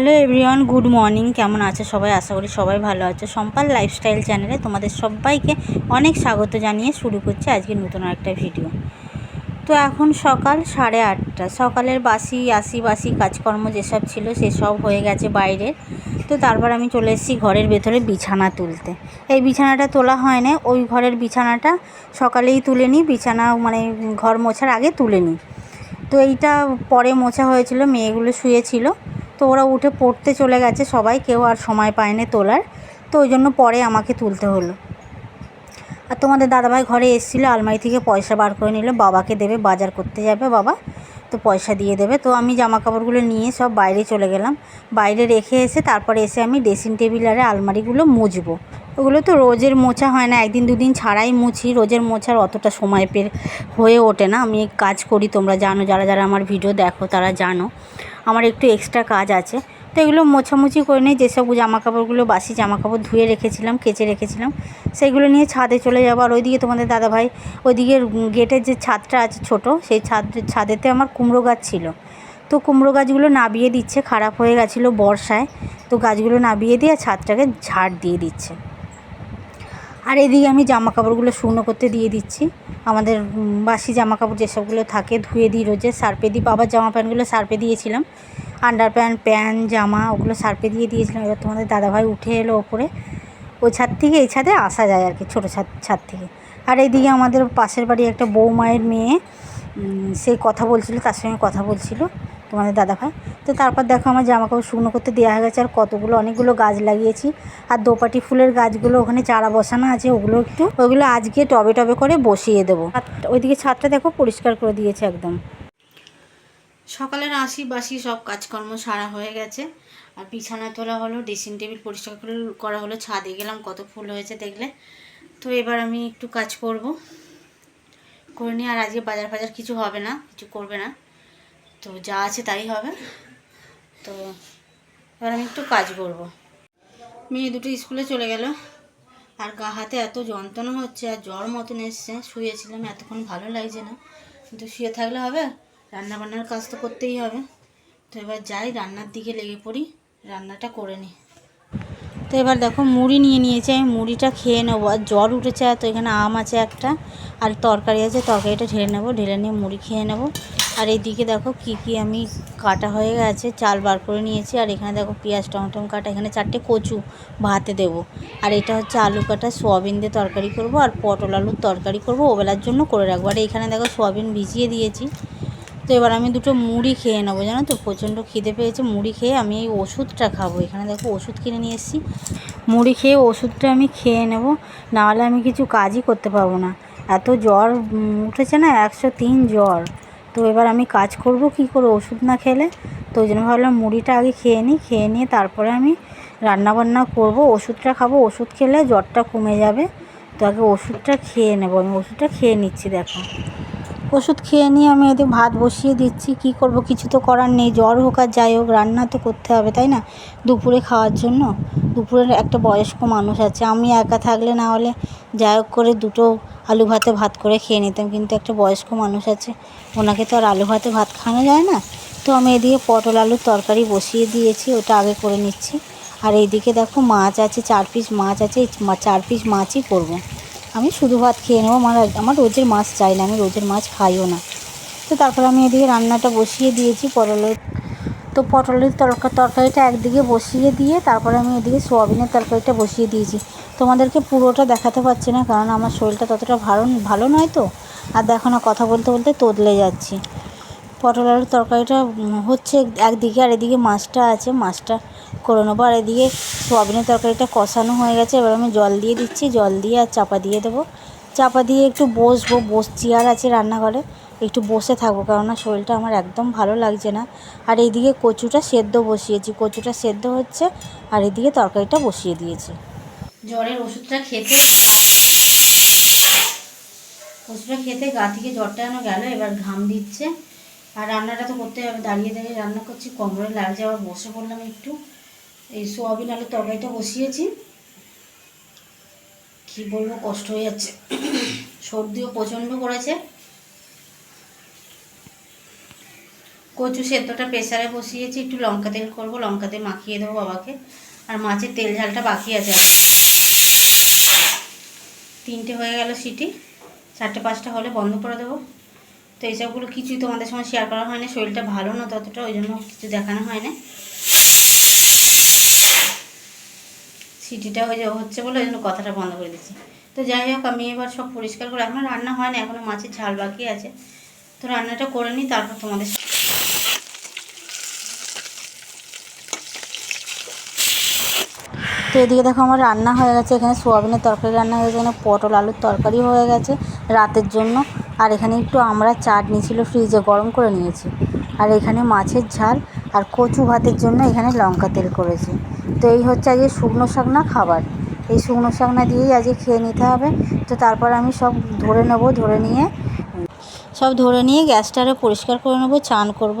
Hello everyone, good morning. কেমন আছে সবাই? আশা করি সবাই ভালো আছে। সম্পাল লাইফস্টাইল চ্যানেলে তোমাদের সবাইকে অনেক স্বাগত জানিয়ে শুরু করছি আজকে নতুন একটা ভিডিও। তো এখন সকাল সাড়ে আটটা। সকালের বাসি, আসি বাসি, কাজকর্ম যেসব ছিল সেসব হয়ে গেছে বাইরের তো তারপর আমি চলে এসেছি ঘরের ভেতরে বিছানা তুলতে। এই বিছানাটা তোলা হয় না ওই ঘরের বিছানাটা সকালেই তুলে নিই। বিছানা মানে ঘর মোছার আগে তুলে নিই। তো এইটা পরে মোছা হয়েছিল, মেয়েগুলো শুয়েছিল। তো ওরা উঠে পড়তে চলে গেছে সবাই, কেউ আর সময় পায়নি তোলার। তো ওই জন্য পরে আমাকে তুলতে হলো। আর তোমাদের দাদাভাই ঘরে এসেছিল, আলমারি থেকে পয়সা বার করে নিল, বাবাকে দেবে, বাজার করতে যাবে বাবা। তো পয়সা দিয়ে দেবে। তো আমি জামা কাপড়গুলো নিয়ে সব বাইরে চলে গেলাম। বাইরে রেখে এসে তারপরে এসে আমি ড্রেসিং টেবিল আর আলমারিগুলো মুছবো। ওগুলো তো রোজের মোছা হয় না, একদিন দুদিন ছাড়াই মুছি। রোজের মোছার অতটা সময় পের হয়ে ওঠে না। আমি কাজ করি, তোমরা জানো, যারা যারা আমার ভিডিও দেখো তারা জানো। আমার একটু এক্সট্রা কাজ আছে। তো এগুলো মোছামুছি করে নিয়ে যেসব জামা কাপড়গুলো বাসি জামা কাপড় ধুয়ে রেখেছিলাম, কেচে রেখেছিলাম সেগুলো নিয়ে ছাদে চলে যাব। আর ওইদিকে তোমাদের দাদাভাই, ওইদিকে গেটের যে ছাদটা আছে ছোট, সেই ছাদ, ছাদেতে আমার কুমড়ো গাছ ছিল। তো কুমড়ো গাছগুলো নাবিয়ে দিচ্ছে, খারাপ হয়ে গেছিল বর্ষায়। তো গাছগুলো নাবিয়ে দিয়ে ছাদটাকে ঝাড় দিয়ে দিচ্ছে। আর এদিকে আমি জামা কাপড়গুলো শুকনো করতে দিয়ে দিচ্ছি। আমাদের বাসি জামা কাপড় যেসবগুলো থাকে, ধুয়ে দিই রোজে, সার্পে দিই। বাবার জামা প্যান্টগুলো সার্পে দিয়েছিলাম। আন্ডার প্যান্ট প্যান্ট, জামা, ওগুলো সার্পে দিয়ে দিয়েছিলাম। এবার তোমাদের দাদাভাই উঠে এলো ওপরে। ওই ছাদ থেকে, এই ছাদে আসা যায় আর কি, ছোটো ছাদ ছাদ থেকে। আর এইদিকে আমাদের পাশের বাড়ি একটা বৌমায়ের মেয়ে সে কথা বলছিল, তার সঙ্গে কথা বলছিল। তোমাদের দাদাভাই তো তারপর দেখো আমার জামা কাপড় শুকনো করতে দেওয়া হয়ে গেছে, আর কতগুলো অনেকগুলো গাছ লাগিয়েছি। আর দোপাটি ফুলের গাছগুলো ওখানে চারা বসানো আছে, ওগুলো একটু, ওগুলো আজকে টবে টবে করে বসিয়ে দেবো। আর ওইদিকে ছাদটা দেখো পরিষ্কার করে দিয়েছে একদম। সকালের আশি বাসি সব কাজকর্ম সারা হয়ে গেছে। আর বিছানা তোলা হলো, ড্রেসিং টেবিল পরিষ্কার করা হলো, ছাদে গেলাম, কত ফুল হয়েছে দেখলে। তো এবার আমি একটু কাজ করব। করে নিয়ে আর আজকে বাজার ফাজার কিছু হবে না, কিছু করবে না। তো যা আছে তাই হবে। তো এবার আমি একটু কাজ করব। মেয়ে দুটো স্কুলে চলে গেল। আর গা হাতে এত যন্ত্রণা হচ্ছে আর জ্বর মতন এসছে। শুয়েছিলাম, এতক্ষণ ভালো লাগছে না। কিন্তু শুয়ে থাকলে হবে, রান্নাবান্নার কাজ তো করতেই হবে। তো এবার যাই, রান্নার দিকে লেগে পড়ি। রান্নাটা করে নিই তো এবার দেখো মুড়ি নিয়ে নিয়েছি, আমি মুড়িটা খেয়ে নেব। আর জ্বর উঠেছে তো এখানে আম আছে একটা, আর তরকারি আছে, তরকারিটা ঢেলে নেব, ঢেলে নিয়ে মুড়ি খেয়ে নেব। আর এইদিকে দেখো কি কি আমি কাটা হয়ে গেছে, চাল বার করে নিয়েছি। আর এখানে দেখো পেঁয়াজ, টমেটো কাটা, এখানে চারটে কচু ভাতে দেবো। আর এটা হচ্ছে আলু কাটা, সোয়াবিন দিয়ে তরকারি করব, আর পটল আলুর তরকারি করব, ওবেলার জন্য করে রাখব। আর এখানে দেখো সোয়াবিন ভিজিয়ে দিয়েছি। তো এবার আমি দুটো মুড়ি খেয়ে নেব, জানো তো? প্রচণ্ড খিদে পেয়েছে, মুড়ি খেয়ে আমি এই ওষুধটা খাব। এখানে দেখো ওষুধ কিনে নিয়ে এসেছি। মুড়ি খেয়ে ওষুধটা আমি খেয়ে নেব, নাহলে আমি কিছু কাজই করতে পারব না। এত জ্বর উঠেছে না, একশো তিন জ্বর। তো এবার আমি কাজ করব কি করে ওষুধ না খেলে? তো ওই জন্য ভাবলাম মুড়িটা আগে খেয়ে নিই, খেয়ে নিয়ে তারপরে আমি রান্না বান্না করব, ওষুধটা খাব। ওষুধ খেলে জ্বরটা কমে যাবে। তো আগে ওষুধটা খেয়ে নেব, আমি ওষুধটা খেয়ে নিচ্ছি, দেখো। ওষুধ খেয়ে নিয়ে আমি এদিকে ভাত বসিয়ে দিচ্ছি, কি করব কিছু তো করার নেই, জ্বর হোক আর যাই হোক, রান্না তো করতে হবে, তাই না? দুপুরে খাওয়ার জন্য? দুপুরের একটা বয়স্ক মানুষ আছে, আমি একা থাকলে না হলে যাই হোক করে দুটো আলু ভাতে ভাত করে খেয়ে নিতাম, কিন্তু একটা বয়স্ক মানুষ আছে, ওনাকে তো আর আলু ভাতে ভাত খাওয়ানো যায় না? তো আমি এদিকে পটল আলুর তরকারি বসিয়ে দিয়েছি, ওটা আগে করে নিচ্ছি, আর এইদিকে দেখো মাছ আছে, চার পিস মাছ আছে চার পিস মাছই করব। আমি শুধু ভাত খেয়ে নেব আমার আমার রোজের মাছ চাই না, আমি রোজের মাছ খাইও না। তো তারপর আমি এদিকে রান্নাটা বসিয়ে দিয়েছি, পটলের তো পটলের তরকা তরকারিটা একদিকে বসিয়ে দিয়ে তারপরে আমি এদিকে সোয়াবিনের তরকারিটা বসিয়ে দিয়েছি। তোমাদেরকে পুরোটা দেখাতে পারছি না, কারণ আমার শরীরটা ততটা ভালো ভালো নয় তো, আর দেখো না কথা বলতে বলতে তদলে যাচ্ছি। পটল আলুর তরকারিটা হচ্ছে একদিকে আর এদিকে মাছটা আছে, মাছটা করে নেব। আর এদিকে সোয়াবিনের তরকারিটা কষানো হয়ে গেছে। এবার আমি জল দিয়ে দিচ্ছি। জল দিয়ে আর চাপা দিয়ে দেবো। চাপা দিয়ে একটু বসবো। বস চেয়ার আছে রান্নাঘরে। একটু বসে থাকব কেননা শরীরটা আমার একদম ভালো লাগছে না। আর এইদিকে কচুটা সেদ্ধ বসিয়েছি। কচুটা সেদ্ধ হচ্ছে আর এদিকে তরকারিটা বসিয়ে দিয়েছি। জ্বরের ওষুধটা খেতে ওষুধটা খেতে গা থেকে জ্বরটা যেন গেল, এবার ঘাম দিচ্ছে। আর রান্নাটা তো করতে হবে। দাঁড়িয়ে দাঁড়িয়ে রান্না করছি। কোমরে লাগছে আবার বসে পড়লাম একটু। এই সোয়াবিন আলুর তরকারিটা বসিয়েছি। কি বলব, কষ্ট হয়ে যাচ্ছে। সর্দিও প্রচণ্ড করেছে। কচু সেদ্ধটা প্রেসারে বসিয়েছি, একটু লঙ্কা তেল করব, লঙ্কা তেল মাখিয়ে দেবো বাবাকে। আর মাছের তেল ঝালটা বাকি আছে তিনটে হয়ে গেল সিটি। চারটে পাঁচটা হলে বন্ধ করে দেবো। তো এইসবগুলো কিছুই তোমাদের সঙ্গে শেয়ার করা হয় না শরীরটা ভালো না ততটা, ওই জন্য কিছু দেখানো হয় না সিটিটা হয়ে হচ্ছে বলে ওই জন্য কথাটা বন্ধ করে দিচ্ছি। তো যাই হোক, আমি এবার সব পরিষ্কার করে এখনও রান্না হয় না এখনও মাছের ঝাল বাকি আছে। তো রান্নাটা করে নিই, তারপর তোমাদের তো এদিকে দেখো আমার রান্না হয়ে গেছে, এখানে সোয়াবিনের তরকারি রান্না হয়ে গেছে, এখানে পটল আলুর তরকারি হয়ে গেছে রাতের জন্য। আর এখানে একটু আমরা চাটনি ছিল ফ্রিজে গরম করে নিয়েছি। আর এখানে মাছের ঝাল আর কচু ভাতের জন্য এখানে লঙ্কা তেল করেছি। তো এই হচ্ছে আজকে শুকনো শাকনা খাবার। এই শুকনো শাকনা দিয়েই আজকে খেয়ে নিতে হবে। তো তারপর আমি সব ধরে নেব, ধরে নিয়ে, সব ধরে নিয়ে গ্যাসটা আরও পরিষ্কার করে নেব, চান করব।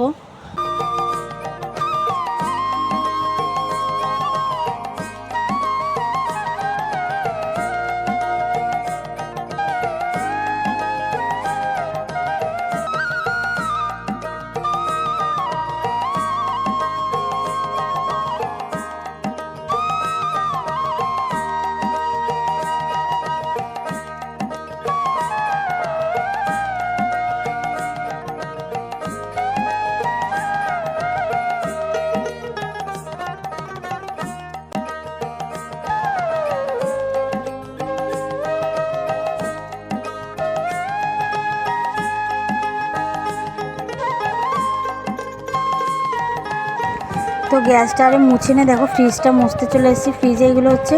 তো গ্যাসটা আরে মুছে নিয়ে দেখো ফ্রিজটা মুছতে চলে এসেছি। ফ্রিজে এগুলো হচ্ছে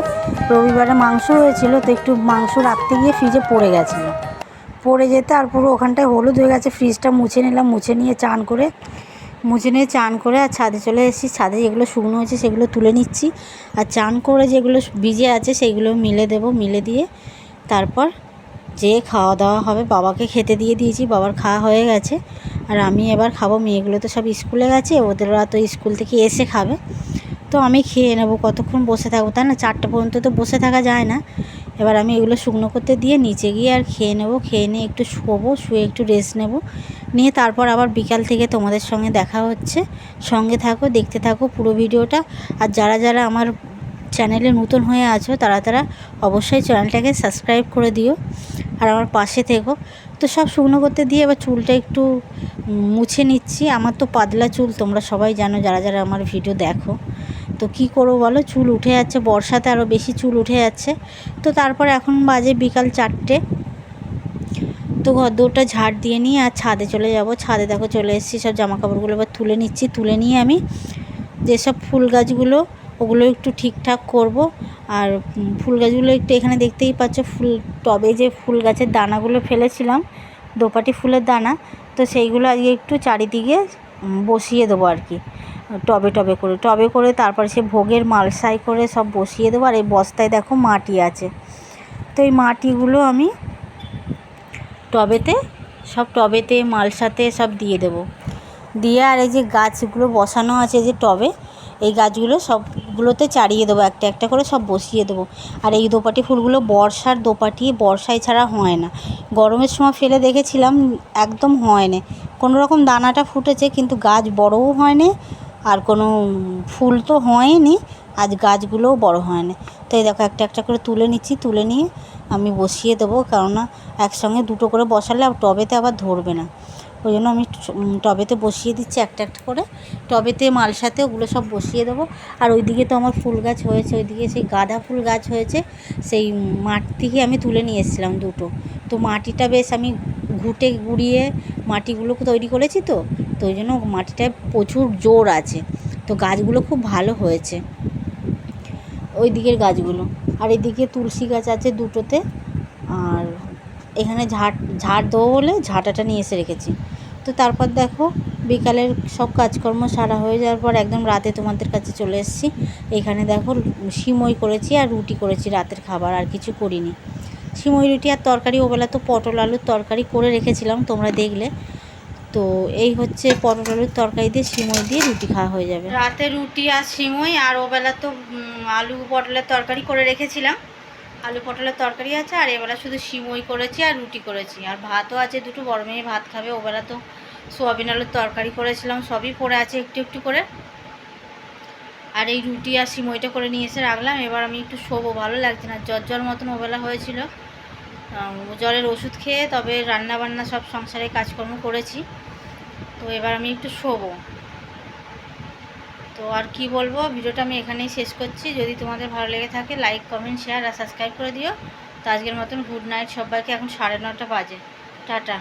রবিবারে মাংস হয়েছিল, তো একটু মাংস রাখতে গিয়ে ফ্রিজে পড়ে গেছিল। পড়ে যেতে আর পুরো ওখানটায় হলুদ হয়ে গেছে ফ্রিজটা মুছে নিলাম, মুছে নিয়ে চান করে, মুছে নিয়ে চান করে আর ছাদে চলে এসেছি। ছাদে যেগুলো শুকনো হয়েছে সেগুলো তুলে নিচ্ছি। আর চান করে যেগুলো ভিজে আছে সেইগুলো মিলে দেবো, মিলে দিয়ে তারপর যে খাওয়া দাওয়া হবে বাবাকে খেতে দিয়ে দিয়েছি। বাবার খাওয়া হয়ে গেছে। আর আমি এবার খাব, মেয়েগুলো তো সব স্কুলে গেছে ওদেররা তো স্কুল থেকে এসে খাবে। তো আমি খেয়ে নেব, কতক্ষণ বসে থাকব, তাই না? চারটে পর্যন্ত তো বসে থাকা যায় না। এবার আমি এগুলো শুকনো করতে দিয়ে নিচে গিয়ে আর খেয়ে নেব, খেয়ে নিয়ে একটু শোবো, শুয়ে একটু রেস্ট নেব। নিয়ে তারপর আবার বিকাল থেকে তোমাদের সঙ্গে দেখা হচ্ছে। সঙ্গে থাকো, দেখতে থাকো পুরো ভিডিওটা। আর যারা যারা আমার চ্যানেলে নতুন হয়ে আছো, তারা তারা অবশ্যই চ্যানেলটাকে সাবস্ক্রাইব করে দিও। আর আমার পাশে থেকো। তো সব শুকনো করতে দিয়ে এবার চুলটা একটু মুছে নিচ্ছি। আমার তো পাতলা চুল, তোমরা সবাই জানো, যারা যারা আমার ভিডিও দেখো। তো কি করব বলো? চুল উঠে যাচ্ছে, বর্ষাতে আরও বেশি চুল উঠে যাচ্ছে। তো তারপর এখন বাজে বিকাল চারটে। তো ঘর দৌড়টা ঝাড় দিয়ে নিয়ে আর ছাদে চলে যাব। ছাদে দেখো চলে এসেছি, সব জামা কাপড়গুলো এবার তুলে নিচ্ছি। তুলে নিয়ে আমি যেসব ফুল গাছগুলো ওগুলো একটু ঠিকঠাক করব। আর ফুল গাছগুলো একটু এখানে দেখতেই পাচ্ছ, ফুল, টবে যে ফুল গাছের দানাগুলো ফেলেছিলাম, দোপাটি ফুলের দানা, তো সেইগুলো আজকে একটু চারিদিকে বসিয়ে দেবো আর কি, টবে টবে করে। টবে করে তারপর সে ভোগের মালসাই করে সব বসিয়ে দেবো। আর এই বস্তায় দেখো মাটি আছে। তো এই মাটিগুলো আমি টবেতে, সব টবেতে, মালসাতে সব দিয়ে দেবো। দিয়ে আর এই যে গাছগুলো বসানো আছে যে টবে, এই গাছগুলো সবগুলোতে চারিয়ে দেবো, একটা একটা করে সব বসিয়ে দেবো। আর এই দোপাটি ফুলগুলো বর্ষার দোপাটি, বর্ষায় ছাড়া হয় না। গরমের সময় ফেলে দেখেছিলাম, একদম হয় না। কোনো রকম দানাটা ফুটেছে, কিন্তু গাছ বড়ও হয়নি আর কোনো ফুল তো হয়নি আজ গাছগুলোও বড় হয়নি তো এই দেখো, একটা একটা করে তুলে নিচ্ছি, তুলে নিয়ে আমি বসিয়ে দেবো, কেননা একসঙ্গে দুটো করে বসালে টবেতে আবার ধরবে না। ওই জন্য আমি টবেতে বসিয়ে দিচ্ছি একটা একটা করে। টবেতে মালসাতে ওগুলো সব বসিয়ে দেবো। আর ওইদিকে তো আমার ফুল গাছ হয়েছে, ওইদিকে সেই গাঁদা ফুল গাছ হয়েছে, সেই মাঠ থেকে আমি তুলে নিয়ে এসেছিলাম দুটো। তো মাটিটা বেশ আমি ঘুটে গুড়িয়ে মাটিগুলোকে তৈরি করেছি তো তো ওই জন্য মাটিটায় প্রচুর জোর আছে। তো গাছগুলো খুব ভালো হয়েছে ওই দিকের গাছগুলো। আর এদিকে তুলসী গাছ আছে দুটোতে, আর এখানে ঝাড় ঝাড় দেবো বলে ঝাঁটাটা নিয়ে এসে রেখেছি। তো তারপর দেখো বিকালের সব কাজকর্ম সারা হয়ে যাওয়ার পর একদম রাতে তোমাদের কাছে চলে এসেছি। এখানে দেখো সিমই করেছি আর রুটি করেছি, রাতের খাবার আর কিছু করিনি। সিমই, রুটি আর তরকারি, ওবেলা তো পটল আলুর তরকারি করে রেখেছিলাম, তোমরা দেখলে। তো এই হচ্ছে পটল আলুর তরকারি দিয়ে সিমই দিয়ে রুটি খাওয়া হয়ে যাবে। রাতে রুটি আর সিমই আর ওবেলা তো আলু পটলের তরকারি করে রেখেছিলাম। আলু পটলের তরকারি আছে, আর এবেলা শুধু সিমই করেছি আর রুটি করেছি। আর ভাতও আছে, দুটো বড় মেয়ে ভাত খাবে, ওবেলা তো সোয়াবিন আলুর তরকারি করেছিলাম, সবই পড়ে আছে একটু একটু করে। আর এই রুটি আর সিমইটা করে নিয়ে এসে রাখলাম, এবার আমি একটু শোবো, ভালো লাগছে না, জ্বর জ্বর মতন ওবেলা হয়েছিল। জ্বরের ওষুধ খেয়ে তবে রান্না বান্না সব সংসারে কাজকর্ম করেছি, তো এবার আমি একটু শোবো। তো আর কি বলব, ভিডিওটা আমি এখানেই শেষ করছি। যদি তোমাদের ভালো লেগে থাকে লাইক কমেন্ট শেয়ার আর সাবস্ক্রাইব করে দিও। তো আজকের মতন গুড নাইট সবাইকে। এখন সাড়ে নটা বাজে। টাটা।